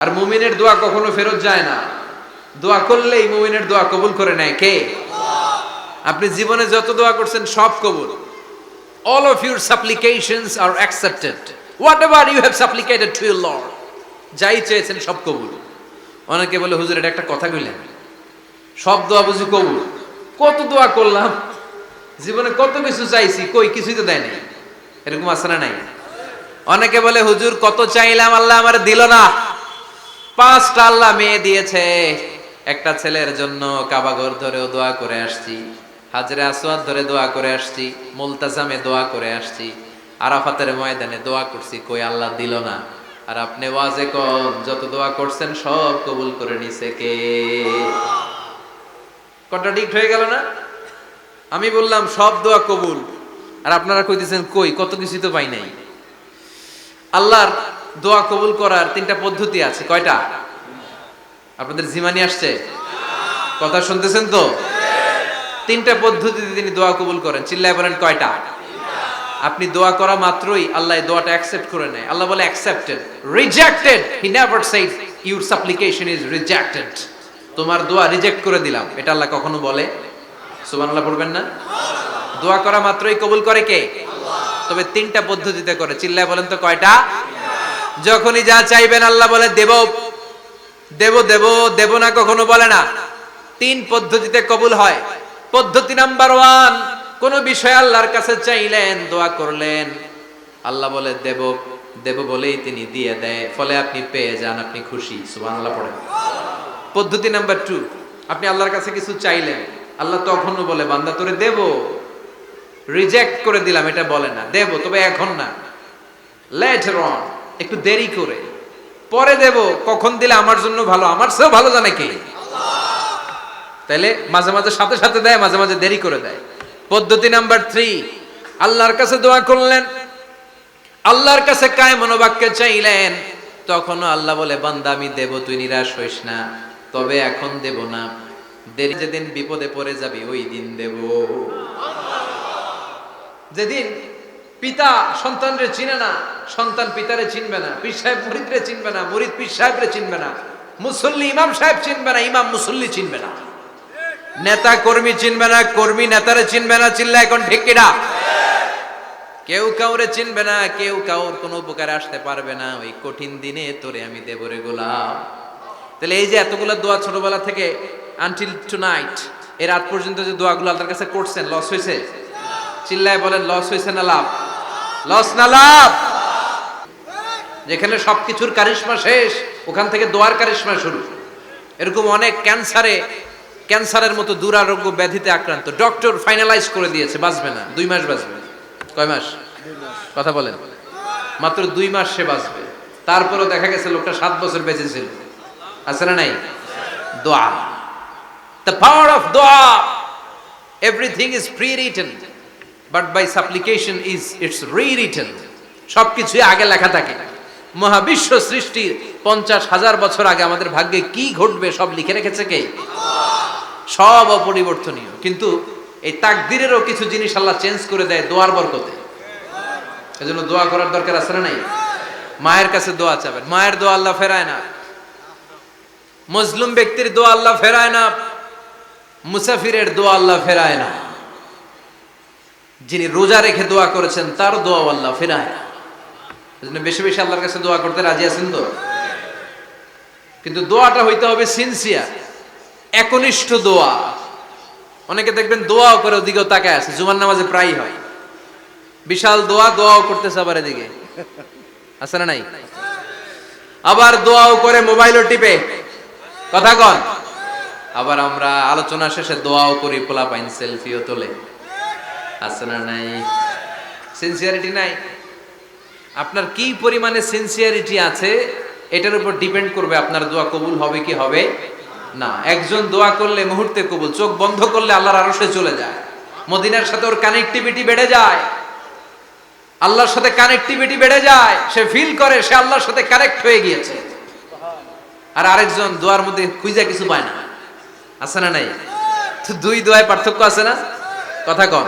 আর মুমিনের দোয়া কখনো ফেরত যায় না। দোয়া করলেই মুমিনের দোয়া কবুল করে নেয় কে? আপনি জীবনে যত দোয়া করছেন সব কবুল। All of your supplications are accepted. Whatever you have supplicated to your lord, যাই চেয়েছেন সব কবুল। অনেকে বলে, হুজুর, এটা একটা কথা কইলেন। সব দোয়া বুঝি কবুল। কত দোয়া করলাম? জীবনে কত কিছু চাইছি, কই কিছুই তো দেয়নি। এরকম আছে না নাই? অনেকে বলে, হুজুর, কত চাইলাম, আল্লাহ আমার দিল না। পাঁচটা আল্লাহ মেয়ে দিয়েছে। একটা ছেলের জন্য কাবাগর ধরেও দোয়া করে আসছি, হাজরে আসওয়াদ ধরে দোয়া করে আসছি, মুলতাজামে দোয়া করে আসছি, আরাফাতের ময়দানে দোয়া করছি, কই আল্লাহ দিল না। আর আপনি ওয়াজে কম, যত দোয়া করছেন সব কবুল করে নিছে কে? কন্ট্রাডিক্ট হয়ে গেল না? আমি বললাম, সব দোয়া কবুল। আর আপনারা কইতেছেন, কই, কত কিছু তো পাই নাই। আল্লাহর দোয়া কবুল করার তিনটা পদ্ধতি আছে। কয়টা? আপনাদের জিমানি আসছে? কথা শুনতেছেন তো? তিনটা পদ্ধতিতে তিনি দোয়া কবুল করেন। চিল্লায় বলেন, কয়টা? আপনি দোয়া করা মাত্রই আল্লাহ দোয়াটা অ্যাকসেপ্ট করে নেয়। আল্লাহ বলে accepted rejected he never said your supplication is rejected তোমার দোয়া রিজেক্ট করে দিলাম। এটা আল্লাহ কখনো বলে? সুবহানাল্লাহ পড়বেন না? দোয়া করা মাত্রই কবুল করে কে? তবে তিনটা পদ্ধতিতে করে। চিল্লায় বলেন তো, কয়টা? যখনই যা চাইবেন আল্লাহ বলে, দেব। দেব দেব দেব না কখনো, বলে না। তিন পদ্ধতিতে কবুল হয়। পদ্ধতি নাম্বার ওয়ান, কোন বিষয় আল্লাহর কাছে চাইলেন, দোয়া করলেন। আল্লাহ বলে, দেব। দেব বলেই তিনি দিয়ে দেয়। ফলে আপনি পেয়ে যান, আপনি খুশি। সুবহানাল্লাহ পড়েন। পদ্ধতি নাম্বার টু, আপনি আল্লাহর কাছে কিছু চাইলেন। আল্লাহ তখনও বলে, বান্দা, তোরে দেব। রিজেক্ট করে দিলাম, এটা বলে না। দেব, তবে এখন না। লেটার অন একটু দেরি করে। পরে দেব, কখন দিলে আমার জন্য ভালো? আমার চেয়েও ভালো জানে কে? তাইলে মাঝে মাঝে সাথে সাথে দেয়, মাঝে মাঝে দেরি করে দেয়। পদ্ধতি নাম্বার থ্রি আল্লাহর কাছে দোয়া করলেন। আল্লাহর কাছে কায় মনোবাক্যে চাইলেন। তখনও আল্লাহ বলে, বান্দা, আমি দেব, তুই নিরাশ হইস না। তবে এখন দেব না। দেরি যেদিন বিপদে পড়ে যাবি, ওই দিন দেব। যেদিন পিতা সন্তানরে চিনে না সন্তান পিতারে চিনবে না, পীর সাহেব মুরিদরে চিনবে না, মুরিদ পীর সাহেবরে চিনবে না, মুসল্লি ইমাম সাহেব চিনবে না, ইমাম মুসল্লি চিনবে না। নেতা কর্মী চিনবে না, কর্মী নেতারে চিনবে না, চিল্লা এখন ঢেকিরা কেউ কাউরে চিনবে না, কেউ কাউর কোনো উপকারে আসতে পারবে না, ওই কঠিন দিনে তোরে আমি দেবরে গোলাম। তাহলে এই যে এতগুলো দোয়া ছোটবেলা থেকে আনটিল টু নাইট এর রাত পর্যন্ত যে দোয়াগুলো আল্লাহর কাছে করছেন লস হয়েছে? চিল্লায় বলেন লস হয়েছে না লাভ? লস না লাভ? যেখানে সবকিছুর কারিশমা শেষ, ওখান থেকে দোয়ার কারিশমা শুরু। এরকম অনেক ক্যান্সারে, ক্যান্সারের মতো দুরারোগ্য ব্যাধিতে আক্রান্ত। ডক্টর ফাইনালাইজ করে দিয়েছে, বাঁচবে না। দুই মাস বাঁচবে। কয় মাস? কথা বলেন। মাত্র দুই মাস সে বাঁচবে। তারপরেও দেখা গেছে লোকটা সাত বছর বেঁচে ছিল। আছে না নাই? দোয়া। দ্য পাওয়ার অফ দোয়া। Everything is pre written but by supplication is it's re written সবকিছুই আগে লেখা থাকে। মহাবিশ্ব সৃষ্টির পঞ্চাশ হাজার বছর আগে আমাদের ভাগ্যে কি ঘটবে সব লিখে রেখেছে কে? সব অপরিবর্তনীয়। কিন্তু এই তাকদিরেরও কিছু জিনিস আল্লাহ চেঞ্জ করে দেয় দোয়ার বরকতে। এজন্য দোয়া করার দরকার আছে না নাই? মায়ের কাছে দোয়া চাবেন। মায়ের দোয়া আল্লাহ ফেরায় না। মজলুম ব্যক্তির দোয়া আল্লাহ ফেরায় না। মুসাফিরের দোয়া আল্লাহ ফেরায় না। যিনি রোজা রেখে দোয়া করেছেন, তার দোয়া আল্লাহ ফেরায় না। বেশি বেশি আল্লাহর কাছে দোয়া করতে রাজি আছেন তো? কিন্তু দোয়াটা হইতে হবে সিনসিয়ার একনিষ্ঠ দোয়া। অনেকে দেখবেন দোয়াও করে ওদিকেও তাকায় আছে, জুমার নামাজে প্রায় হয়। বিশাল দোয়া, দোয়াও করতেছে আবার এদিকে। আছে না নাই? আবার দোয়াও করে মোবাইলও টিপে। কথা কন। আবার আমরা আলোচনা শেষে দোয়াও করি পোলা পাইন সেলফিও তোলে। আছে না নাই? সিনসিয়ারিটি নাই? আপনার কি পরিমাণে সিনসিয়ারিটি আছে, এটার উপর ডিপেন্ড করবে আপনার দোয়া কবুল হবে কি হবে না। একজন দোয়া করলে মুহূর্তে কবুল, চোখ বন্ধ করলে আল্লাহর আরশে চলে যায়। মদিনার সাথে ওর কানেক্টিভিটি বেড়ে যায়। আল্লাহর সাথে কানেক্টিভিটি বেড়ে যায়, সে ফিল করে, সে আল্লাহর সাথে কানেক্ট হয়ে গিয়েছে। আর আরেকজন দোয়ার মধ্যে খুঁজা কিছু পায় না। আছে না নাই? দুই দোয়ায় পার্থক্য আছে না? কথা কম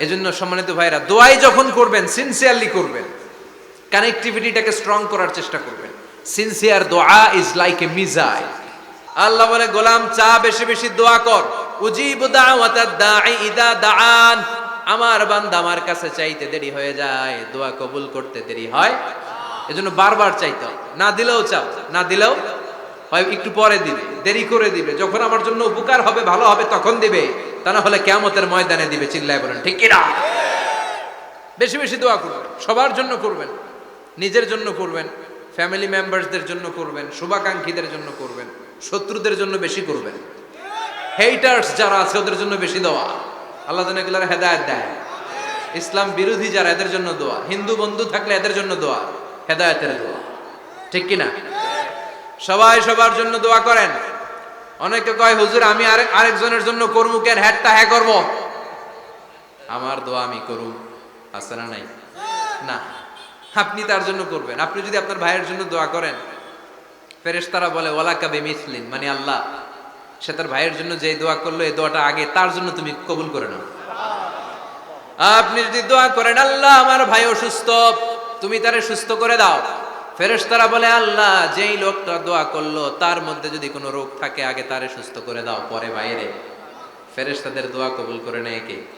এজন্য সম্মানিত ভাইরা দোয়াই যখন করবেন সিনসিয়ারলি করবেন। কানেক্টিভিটিটাকে স্ট্রং করার চেষ্টা করবেন। সিনসিয়ার দোয়া ইজ লাইক এ মিজাইল আল্লাহ বলে, গোলাম, চা বেশি বেশি দোয়া কর। উজিব দাওয়াতাদ দাঈ ইদা দাআন। আমার বান্দা আমার কাছে চাইতে দেরি হয়ে যায়। দোয়া কবুল করতে দেরি হয়। এজন্য বারবার চাইতে। না দিলেও চাও, না দিলেও হয়, একটু পরে দিবে, দেরি করে দিবে। যখন আমার জন্য উপকার হবে, ভালো হবে, তখন দিবে। তা না হলে কেমতের ময়দানে দিবে, চিল্লায় বলেন, ঠিক কিনা? বেশি বেশি দোয়া করবেন, সবার জন্য করবেন। নিজের জন্য করবেন ফ্যামিলি মেম্বারসদের জন্য করবেন, শুভাকাঙ্ক্ষীদের জন্য করবেন, শত্রুদের জন্য বেশি করবেন। হেইটার্স যারা আছে, ওদের জন্য বেশি দোয়া। আল্লাহ যেন এগুলোর হেদায়ত দেয়। ইসলাম বিরোধী যারা, এদের জন্য দোয়া। হিন্দু বন্ধু থাকলে এদের জন্য দোয়া, হেদায়তের দোয়া। ঠিক কিনা? সবাই সবার জন্য দোয়া করেন। অনেকে কয়, হুজুর, আমি আরেক আরেকজনের জন্য করব কেন হ্যাটটা হ্যাঁ করব? আমার দোয়া আমি করুম। আছে না নাই? না। আপনি তার জন্য করবেন। আপনি যদি আপনার ভাইয়ের জন্য দোয়া করেন, ফেরেশতারা বলে ওলা কাবে মিসলিন মানে আল্লাহ। সে তার ভাইয়ের জন্য যে দোয়া করল, এই দোয়াটা আগে তার জন্য তুমি কবুল করে নাও। আপনি যদি দোয়া করেন, আল্লাহ, আমার ভাই অসুস্থ, তুমি তারে সুস্থ করে দাও। ফেরেশতারা বলে, আল্লাহ, যেই লোকটা দোয়া করল, তার মধ্যে যদি কোনো রোগ থাকে, আগে তারে সুস্থ করে দাও, পরে বাইরে ফেরেশতাদের দোয়া কবুল করে নেয় কে?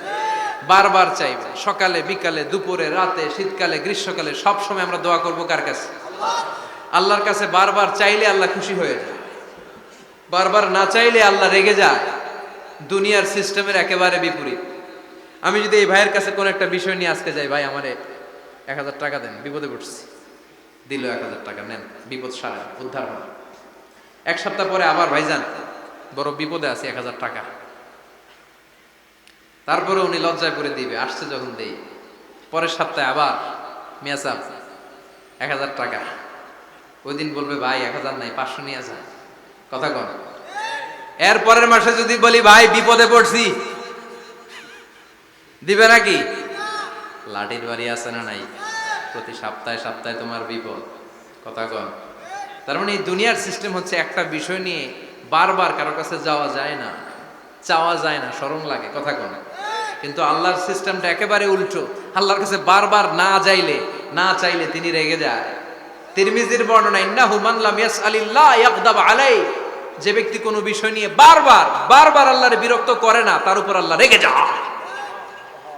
বারবার চাইবে। সকালে, বিকালে, দুপুরে, রাতে, শীতকালে, গ্রীষ্মকালে, সব সময় আমরা দোয়া করব কার কাছে? আল্লাহর কাছে বারবার চাইলে আল্লাহ খুশি হয়ে যায়। বারবার না চাইলে আল্লাহ রেগে যায়। দুনিয়ার সিস্টেমের একেবারে বিপরীত। আমি যদি এই ভাইয়ের কাছে কোনো একটা বিষয় নিয়ে আজকে যাই, ভাই, আমারে এক হাজার টাকা দেন, বিপদে পড়ছি। দিল এক হাজার টাকা, নেন, বিপদ সারা উদ্ধার হয় এক সপ্তাহ পরে আবার ভাইজান, বড় বিপদে আছে, এক হাজার টাকা। তারপরে উনি লজ্জায় পড়ে দিবে, আসছে যখন দেই। পরের সপ্তাহে আবার মিয়াসাব এক হাজার টাকা। ওই দিন বলবে, ভাই, এক হাজার নাই, পাঁচশো নিয়ে আসা কথা কন। এর পরের মাসে যদি বলি, ভাই, বিপদে পড়ছি। দিবে নাকি? লাঠির বাড়ি আছে না নাই? প্রতি সপ্তাহে সপ্তাহে তোমার বিপদ। কথা কন। তার মানে এই দুনিয়ার সিস্টেম হচ্ছে একটা বিষয় নিয়ে বারবার কারও কাছে যাওয়া যায় না। চাওয়া যায় না সরম লাগে। কথা কন। কিন্তু আল্লাহর সিস্টেমটা একেবারে উল্টো। আল্লাহর কাছে বারবার না যাইলে, না চাইলে তিনি রেগে যায়। তিরমিজির বর্ণনা, ইন্নাহু মান লাম ইয়াসআলিল্লাহ ইয়াগদাব আলাই যে ব্যক্তি কোনো বিষয় নিয়ে বারবার বারবার আল্লাহর বিরক্ত করে না, তার উপর আল্লাহ রেগে যায়।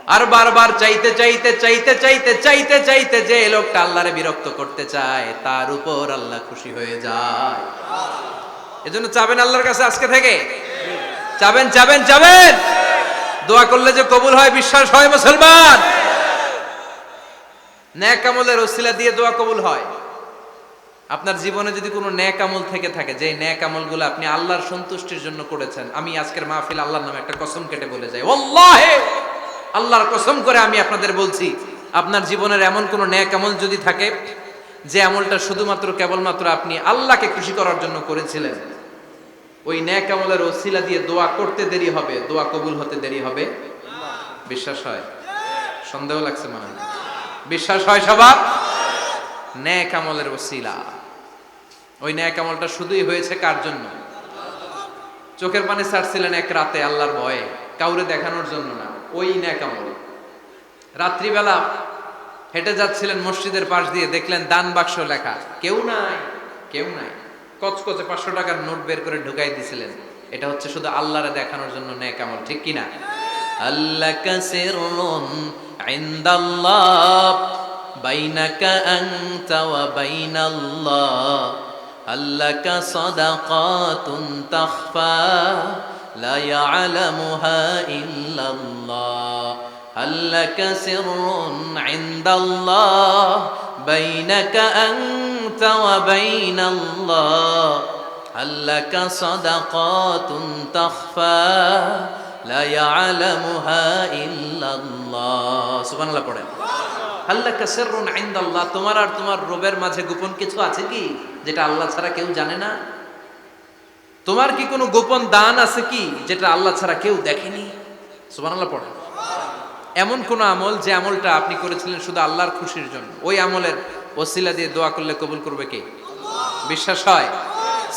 আর বারবার চাইতে চাইতে চাইতে চাইতে চাইতে চাইতে যে লোকটা আল্লাহরে বিরক্ত করতে চায়, তার উপর আল্লাহ খুশি হয়ে যায়। এজন্য চাবেন আল্লাহর কাছে আজকে থেকে? চাবেন চাবেন চাবেন! দোয়া করলে যে কবুল হয়, বিশ্বাস হয় মুসলমান। ন্যাক আমলের ওসিলা দিয়ে দোয়া কবুল হয়। আপনার জীবনে যদি কোনো ন্যাক আমল থেকে থাকে যে ন্যাক আমলগুলো আপনি আল্লাহর সন্তুষ্টির জন্য করেছেন, আমি আজকের মাহফিল আল্লাহর নামে একটা কসম কেটে বলে যাই। ওয়াল্লাহে! আল্লাহর কসম করে আমি আপনাদের বলছি, আপনার জীবনের এমন কোনো ন্যাক আমল যদি থাকে, যে আমলটা শুধুমাত্র কেবলমাত্র আপনি আল্লাহকে খুশি করার জন্য করেছিলেন ওই ন্যাক আমলের ওসিলা দিয়ে দোয়া করতে দেরি হবে, দোয়া কবুল হতে দেরি হবে? বিশ্বাস হয়? সন্দেহ লাগছে মনে হয়। বিশ্বাস হয় সবার? ন্যাক আমলের ওসিলা। ওই ন্যাক আমলটা শুধুই হয়েছে কার জন্য? চোখের পানে ছাড়ছিলেন এক রাতে আল্লাহর ভয়ে, কাউরে দেখানোর জন্য না, ওই ন্যাক আমল রাত্রিবেলা হেঁটে যাচ্ছিলেন মসজিদের পাশ দিয়ে, দেখলেন দান বাক্স লেখা। কেউ নাই কেউ নাই। কচকচে পাঁচশো টাকার নোট বের করে ঢুকাই দিছিলেন। এটা হচ্ছে শুধু আল্লাহরে দেখানোর জন্য ন্যাক আমল, ঠিক কিনা আল্লাহ কাসিরুন ইনদাল্লাহ, বাইনাকা আনতা ওয়া বাইনাল্লাহ। আল্লাকা সাদাকাতুন তাখফা, লা ইয়ালামুহা ইল্লাল্লাহ। আল্লাকা সিররুন ইনদাল্লাহ বাইনাকা আনতা ওয়া বাইনাল্লাহ আল্লাকা সাদাকাতুন তাখফা লা ইয়ালামুহা ইল্লাল্লাহ সুবহানাল্লাহ পড়েন। আল্লাহ কাসেরুন ইনদাল্লাহ তোমার আর তোমার রবের মাঝে গোপন কিছু আছে কি যেটা আল্লাহ ছাড়া কেউ জানে না? তোমার কি কোনো গোপন দান আছে কি যেটা আল্লাহ ছাড়া কেউ দেখেনি? সুবহানাল্লাহ পড়ে এমন কোন আমল যে আমলটা আপনি করেছিলেন শুধু আল্লাহর খুশির জন্য? ওই আমলের ওসিলা দিয়ে দোয়া করলে কবুল করবে কে? বিশ্বাস হয়?